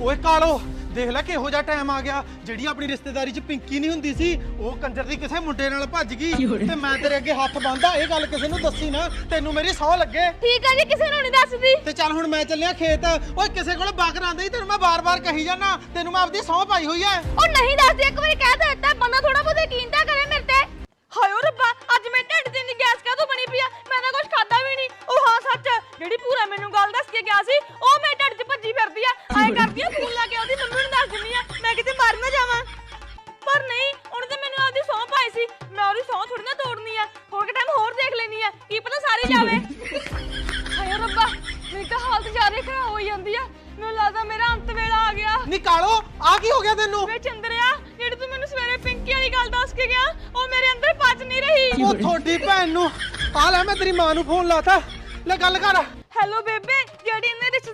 ਓਏ ਕਾਲੋ ਦੇਖ ਲੈ ਕਿਹੋ ਜਿਹਾ ਟਾਈਮ ਆ ਗਿਆ। ਜਿਹੜੀ ਆਪਣੀ ਰਿਸ਼ਤੇਦਾਰੀ 'ਚ ਪਿੰਕੀ ਨਹੀਂ ਹੁੰਦੀ ਸੀ ਉਹ ਕੰਜਰ ਦੀ ਕਿਸੇ ਮੁੰਡੇ ਨਾਲ ਭੱਜ ਗਈ। ਤੇ ਮੈਂ ਤੇਰੇ ਅੱਗੇ ਹੱਥ ਬੰਨਦਾ ਇਹ ਗੱਲ ਕਿਸੇ ਨੂੰ ਦੱਸੀ ਨਾ ਤੈਨੂੰ ਮੇਰੀ ਸਹੁੰ ਲੱਗੇ। ਠੀਕ ਹੈ ਜੀ ਕਿਸੇ ਨੂੰ ਨਹੀਂ ਦੱਸਦੀ। ਤੇ ਚੱਲ ਹੁਣ ਮੈਂ ਚੱਲਿਆ ਖੇਤ। ਓਏ ਕਿਸੇ ਕੋਲ ਬਾਕਰ ਆਂਦਾ ਹੀ ਤੈਨੂੰ ਮੈਂ ਬਾਰ-ਬਾਰ ਕਹੀ ਜਾਣਾ ਤੈਨੂੰ ਮੈਂ ਆਪਦੀ ਸਹੁੰ ਪਾਈ ਹੋਈ ਐ। ਉਹ ਨਹੀਂ ਦੱਸਦੀ ਇੱਕ ਵਾਰੀ ਕਹਿ ਤਾਂ ਦਿੱਤਾ ਬੰਦਾ ਥੋੜਾ ਬਹੁਤਾ ਯਕੀਨ ਤਾਂ ਕਰੇ ਮੇਰੇ ਤੇ। ਹਾਏ ਓ ਰੱਬਾ ਅੱਜ ਮੈਂ ਢਿੱਡ ਦੀ ਗੈਸ ਕਾਹਤੋਂ ਬਣੀ ਪਈ ਆ? ਮੈਂ ਤਾਂ ਕੁਝ ਖਾਦਾ ਵੀ ਨਹੀਂ। ਉਹ ਹਾਂ ਸੱਚ ਜਿਹੜੀ ਪੂਰਾ ਮੈਨੂੰ ਗੱਲ ਦੱਸ ਕੇ ਗਿਆ ਸੀ ਉਹ ਸਾਰੀ ਜਾਵੇ। ਹਾਏ ਰੱਬਾ ਮੇਰੀ ਤਾਂ ਹਾਲਤ ਜ਼ਿਆਦਾ ਖਰਾਬ ਹੋਈ ਜਾਂਦੀ ਆ। ਮੈਨੂੰ ਲੱਗਦਾ ਮੇਰਾ ਅੰਤ ਵੇਲਾ ਆ ਗਿਆ। ਨੀ ਕਾਲੋ ਆ ਕੀ ਹੋ ਗਿਆ ਤੈਨੂੰ? ਵੇ ਚੰਦਰਿਆ ਜਿਹੜੀ ਤੂੰ ਮੈਨੂੰ ਸਵੇਰੇ ਪਿੰਕੀ ਵਾਲੀ ਗੱਲ ਦੱਸ ਕੇ ਗਿਆ ਉਹ ਮੇਰੇ ਅੰਦਰ ਪਚ ਨਹੀਂ ਰਹੀ। ਉਹ ਤੁਹਾਡੀ ਭੈਣ ਨੂੰ। ਆ ਲੈ ਮੈਂ ਤੇਰੀ ਮਾਂ ਨੂੰ ਫੋਨ ਲਾਤਾ। ਲੈ ਗੱਲ ਕਰ। ਹੈਲੋ ਬੇਬੇ ਜਿਹੜੀ ਇਹਨੇ ਰਿਸ਼ਤੇਦਾਰ